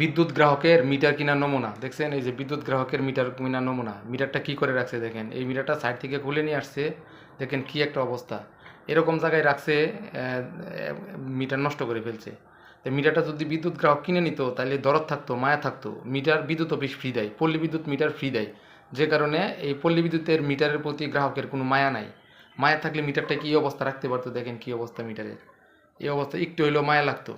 বিদ্যুৎ গ্রাহকের মিটার কেনার নমুনা, দেখছেন? এই যে বিদ্যুৎ গ্রাহকের মিটার কেনার নমুনা, মিটারটা কি করে রাখছে দেখেন? এই মিটারটা সাইড থেকে খুলে নিয়ে আসছে, দেখেন কি একটা অবস্থা। এরকম জায়গায় রাখছে মিটার নষ্ট করে ফেলছে। তো মিটারটা যদি বিদ্যুৎ গ্রাহক কিনে নিত, তাহলে দরদ থাকতো, মায়া থাকতো। মিটার বিদ্যুৎ অফিস ফ্রি দেয়, পল্লী বিদ্যুৎ মিটার ফ্রি দেয়। যে কারণে এই পল্লী বিদ্যুতের মিটারের প্রতি গ্রাহকের কোনো মায়া নাই। মায়া থাকলে মিটারটা কী অবস্থা রাখতে পারতো? দেখেন কী অবস্থা মিটারের। এই অবস্থা, একটু হইলেও মায়া লাগতো।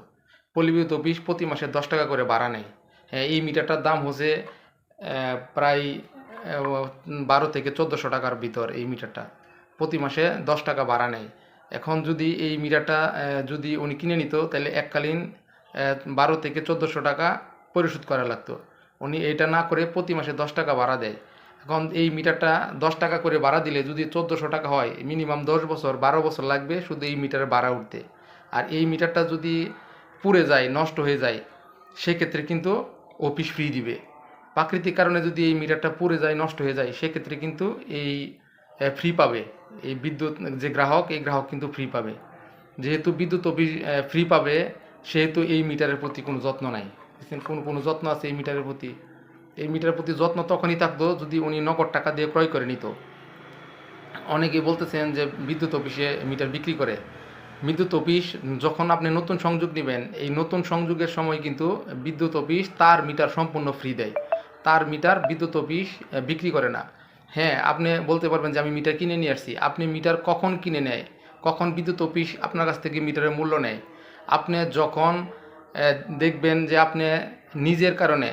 পল্লী বিদ্যুৎ অফিস প্রতি মাসে দশ টাকা করে ভাড়া নেয়। হ্যাঁ, এই মিটারটার দাম হচ্ছে প্রায় বারো থেকে চোদ্দোশো টাকার ভিতর এই মিটারটা। প্রতি মাসে দশ টাকা ভাড়া নেয়। এখন যদি এই মিটারটা যদি উনি কিনে নিত তাহলে এককালীন বারো থেকে চোদ্দোশো টাকা পরিশোধ করা লাগতো। উনি এটা না করে প্রতি মাসে দশ টাকা ভাড়া দেয়। এখন এই মিটারটা দশ টাকা করে ভাড়া দিলে যদি চোদ্দোশো টাকা হয় মিনিমাম দশ বছর বারো বছর লাগবে শুধু এই মিটারে ভাড়া উঠতে। আর এই মিটারটা যদি পুড়ে যায়, নষ্ট হয়ে যায়, সেক্ষেত্রে কিন্তু অফিস ফ্রি দিবে। প্রাকৃতিক কারণে যদি এই মিটারটা পুড়ে যায়, নষ্ট হয়ে যায়, সেক্ষেত্রে কিন্তু এই ফ্রি পাবে। এই বিদ্যুৎ, যে গ্রাহক, এই গ্রাহক কিন্তু ফ্রি পাবে। যেহেতু বিদ্যুৎ অফিস ফ্রি পাবে, সেহেতু এই মিটারের প্রতি কোনো যত্ন নাই? কোনো কোনো যত্ন আছে এই মিটারের প্রতি? এই মিটারের প্রতি যত্ন তখনই থাকতো যদি উনি নগদ টাকা দিয়ে ক্রয় করে নিত। অনেকেই বলতেছেন যে বিদ্যুৎ অফিসে মিটার বিক্রি করে। বিদ্যুৎ অফিস, যখন আপনি নতুন সংযোগ নেবেন, এই নতুন সংযোগের সময় কিন্তু বিদ্যুৎ অফিস তার মিটার সম্পূর্ণ ফ্রি দেয়। তার মিটার বিদ্যুৎ অফিস বিক্রি করে না। হ্যাঁ আপনি বলতে পারবেন যে আমি মিটার কিনে নিয়ে আসছি। আপনি মিটার কখন কিনে নেয়? কখন বিদ্যুৎ অফিস আপনার কাছ থেকে মিটারের মূল্য নেয়? আপনি যখন দেখবেন যে আপনি নিজের কারণে,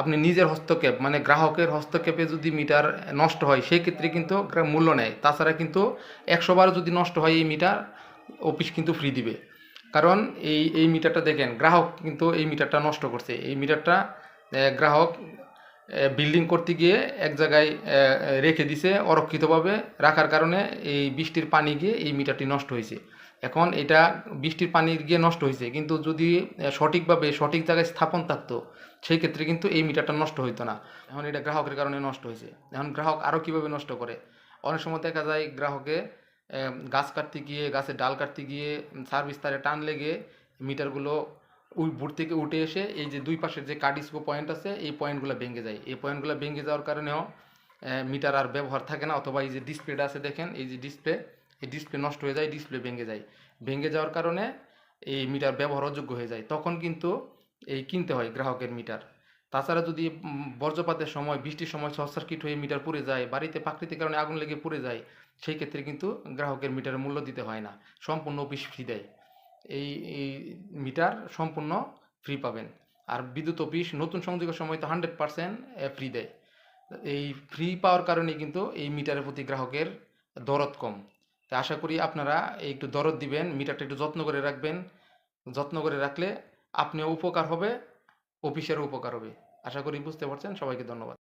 আপনি নিজের হস্তক্ষেপ মানে গ্রাহকের হস্তক্ষেপে যদি মিটার নষ্ট হয় সেই ক্ষেত্রে কিন্তু মূল্য নেয়। তাছাড়া কিন্তু একশো বার যদি নষ্ট হয় এই মিটার অফিস কিন্তু ফ্রি দিবে। কারণ এই এই মিটারটা দেখেন, গ্রাহক কিন্তু এই মিটারটা নষ্ট করছে। এই মিটারটা গ্রাহক বিল্ডিং করতে গিয়ে এক জায়গায় রেখে দিছে অরক্ষিতভাবে। রাখার কারণে এই বৃষ্টির পানি গিয়ে এই মিটারটি নষ্ট হয়েছে। এখন এটা বৃষ্টির পানি গিয়ে নষ্ট হয়েছে। কিন্তু যদি সঠিকভাবে সঠিক জায়গায় স্থাপন থাকতো, সেই ক্ষেত্রে কিন্তু এই মিটারটা নষ্ট হইতো না। এখন এটা গ্রাহকের কারণে নষ্ট হয়েছে। এখন গ্রাহক আরও কীভাবে নষ্ট করে? অনেক সময় দেখা যায় গ্রাহকে গাছ কাটতে গিয়ে গাছের ডাল কাটতে গিয়ে সার্ভিস তারে টান লেগে মিটারগুলো ওই বুট থেকে উঠে এসে এই যে দুই পাশের যে কার্ডিস্কো পয়েন্ট আছে, এই পয়েন্টগুলো ভেঙে যায়। এই পয়েন্টগুলো ভেঙে যাওয়ার কারণেও মিটার আর ব্যবহার থাকে না। অথবা এই যে ডিসপ্লেটা আছে দেখেন, এই যে ডিসপ্লে, এই ডিসপ্লে নষ্ট হয়ে যায়, ডিসপ্লে ভেঙে যায়। ভেঙে যাওয়ার কারণে এই মিটার ব্যবহার অযোগ্য হয়ে যায়। তখন কিন্তু এই কিনতে হয় গ্রাহকের মিটার। তাছাড়া যদি বজ্রপাতের সময়, বৃষ্টির সময় শর্ট সার্কিট হয়ে মিটার পুড়ে যায়, বাড়িতে প্রাকৃতিক কারণে আগুন লেগে পুড়ে যায়, সেই ক্ষেত্রে কিন্তু গ্রাহকের মিটারের মূল্য দিতে হয় না। সম্পূর্ণ অফিস ফ্রি দেয়। এই মিটার সম্পূর্ণ ফ্রি পাবেন। আর বিদ্যুৎ অফিস, নতুন সংযোগের সময় তো হান্ড্রেড পার্সেন্ট ফ্রি দেয়। এই ফ্রি পাওয়ার কারণে কিন্তু এই মিটারের প্রতি গ্রাহকের দরদ কম। তা আশা করি আপনারা একটু দরদ দিবেন, মিটারটা একটু যত্ন করে রাখবেন। যত্ন করে রাখলে আপনিও উপকার হবে, অফিসেরও উপকার হবে। আশা করি বুঝতে পারছেন। সবাইকে ধন্যবাদ।